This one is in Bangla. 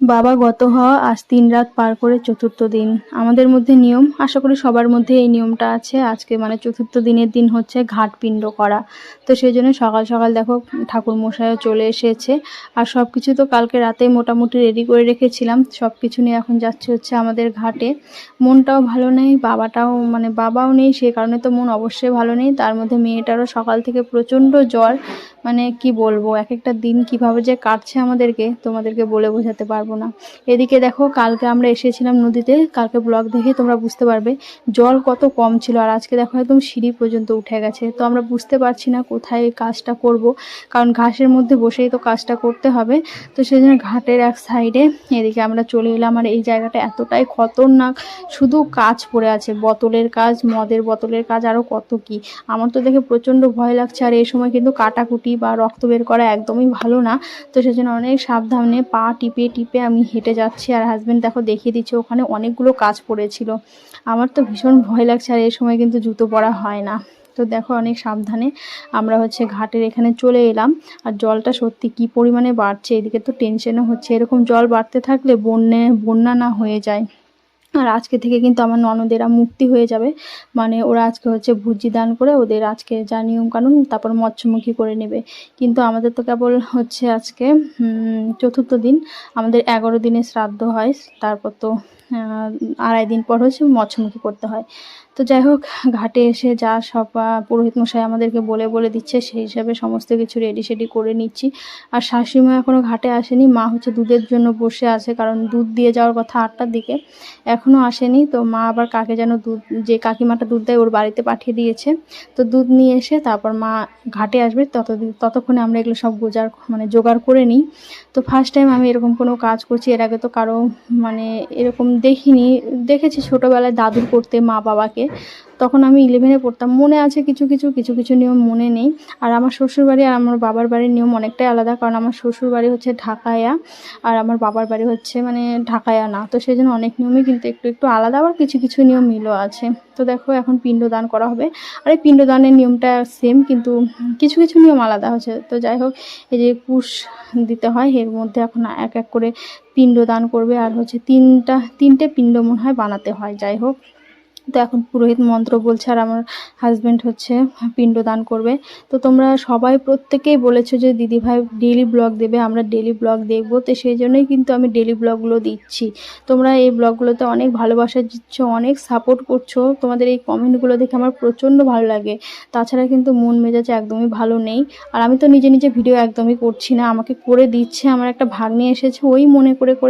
বাবা গত হওয়া আজ তিন রাত পার করে চতুর্থ দিন। আমাদের মধ্যে নিয়ম, আশা করি সবার মধ্যে এই নিয়মটা আছে। আজকে মানে চতুর্থ দিনের দিন হচ্ছে ঘাট পিণ্ড করা। তো সেই জন্য সকাল সকাল দেখো ঠাকুর মশাইও চলে এসেছে। আর সব কিছু তো কালকে রাতে মোটামুটি রেডি করে রেখেছিলাম। সব কিছু নিয়ে এখন যাচ্ছে হচ্ছে আমাদের ঘাটে। মনটাও ভালো নেই, বাবাটাও মানে বাবাও নেই, সে কারণে তো মন অবশ্যই ভালো নেই। তার মধ্যে মেয়েটারও সকাল থেকে প্রচণ্ড জ্বর। মানে কি বলব এক একটা দিন কীভাবে যে কাটছে আমাদেরকে, তোমাদেরকে বলে বোঝাতে পারব না। এদিকে দেখো, কালকে আমরা এসেছিলাম নদীতে, কালকে ব্লগ দেখে তোমরা বুঝতে পারবে, জল কত কম ছিল, আর আজকে দেখো একদম সিঁড়ি পর্যন্ত উঠে গেছে। তো আমরা বুঝতে পারছি না কোথায় কাজটা করব, কারণ ঘাসের মধ্যে বসেই তো কাজটা করতে হবে। তো সেই জন্য ঘাটের এক সাইডে এদিকে আমরা চলে এলাম, আর এই জায়গাটা এতটাই খতরনাক, শুধু কাজ পড়ে আছে, বোতলের কাজ, মদের বোতলের কাজ আরও কত কি। আমার তো দেখে প্রচণ্ড ভয় লাগছে, আর এই সময় কিন্তু কাটাকুটি বা রক্ত বের করা একদমই ভালো না। তো সেজন্য অনেক সাবধানে পা টিপে টিপে আমি হেঁটে যাচ্ছি আর হাজব্যান্ড দেখো দেখিয়ে দিচ্ছে, ওখানে অনেকগুলো কাজ পড়েছিল। আমার তো ভীষণ ভয় লাগছে আর এই সময় কিন্তু জুতো পরা হয় না। তো দেখো অনেক সাবধানে আমরা হচ্ছে ঘাটের এখানে চলে এলাম আর জলটা সত্যি কি পরিমাণে বাড়ছে, এদিকে তো টেনশনও হচ্ছে। এরকম জল বাড়তে থাকলে বন্যে, বন্যা না হয়ে যায়। আর আজকে থেকে কিন্তু আমার ননদেরা মুক্তি হয়ে যাবে। মানে ওরা আজকে হচ্ছে ভুজি দান করে ওদের আজকে যা নিয়ম কানুন তারপর মৎস্যমুখী করে নেবে। কিন্তু আমাদের তো কেবল হচ্ছে আজকে চতুর্থ দিন। আমাদের এগারো দিনে শ্রাদ্ধ হয়, তারপর তো আড়াই দিন পর হচ্ছে মৎস্যমুখী করতে হয়। তো যাই হোক, ঘাটে এসে যা সব পুরোহিত মশাই আমাদেরকে বলে বলে দিচ্ছে, সেই হিসাবে সমস্ত কিছু রেডি সেডি করে নিচ্ছি। আর শাশুড়িমা এখনও ঘাটে আসেনি, মা হচ্ছে দুধের জন্য বসে আছে, কারণ দুধ দিয়ে যাওয়ার কথা আটটার দিকে। এখনও আসেনি, তো মা আবার কাকে যেন দুধ, যে কাকিমাটা দুধ দেয় ওর বাড়িতে পাঠিয়ে দিয়েছে। তো দুধ নিয়ে এসে তারপর মা ঘাটে আসবে ততদিন ততক্ষণে আমরা এগুলো সব গোজার মানে জোগাড় করে নিই। তো ফার্স্ট টাইম আমি এরকম কোনো কাজ করছি, এর আগে তো কারও মানে এরকম দেখিনি। দেখেছি ছোটোবেলায় দাদুর করতে মা বাবাকে তখন আমি ইলেভেনে পড়তাম। মনে আছে কিছু কিছু কিছু কিছু নিয়ম মনে নেই। আর আমার শ্বশুরবাড়ি আর আমার বাবার বাড়ির নিয়ম অনেকটাই আলাদা, কারণ আমার শ্বশুরবাড়ি হচ্ছে ঢাকায়া, আর আমার বাবার বাড়ি হচ্ছে মানে ঢাকায়া না। তো সেই জন্য অনেক নিয়মই কিন্তু একটু একটু আলাদা, আবার কিছু কিছু নিয়ম মিলও আছে। তো দেখো, এখন পিণ্ডদান করা হবে। আর এই পিণ্ডদানের নিয়মটা সেম কিন্তু কিছু কিছু নিয়ম আলাদা হচ্ছে। তো যাই হোক, এই যে কুশ দিতে হয়, এর মধ্যে এখন এক এক করে পিণ্ড দান করবে। আর হচ্ছে তিনটা, তিনটে পিণ্ড মনে হয় বানাতে হয়। যাই হোক। তো এখন পুরোহিত মন্ত্র বলছে আর আমার হাজব্যান্ড হচ্ছে পিণ্ড দান করবে। তো তোমরা সবাই প্রত্যেকেই বলেছ যে দিদিভাই ডেলি ব্লগ দেবে, আমরা ডেলি ব্লগ দেখব। তো সেই জন্যই কিন্তু আমি ডেলি ব্লগগুলো দিচ্ছি। তোমরা এই ব্লগগুলোতে অনেক ভালোবাসা দিচ্ছ, অনেক সাপোর্ট করছ। তোমাদের এই কমেন্টগুলো দেখে আমার প্রচণ্ড ভালো লাগে। তাছাড়া কিন্তু মন মেজাজ একদমই ভালো নেই। আর আমি তো নিজে নিজে ভিডিও একদমই করছি না। আমাকে করে দিচ্ছে, আমার একটা ভাগ্নে এসেছে, ওই মনে করে করে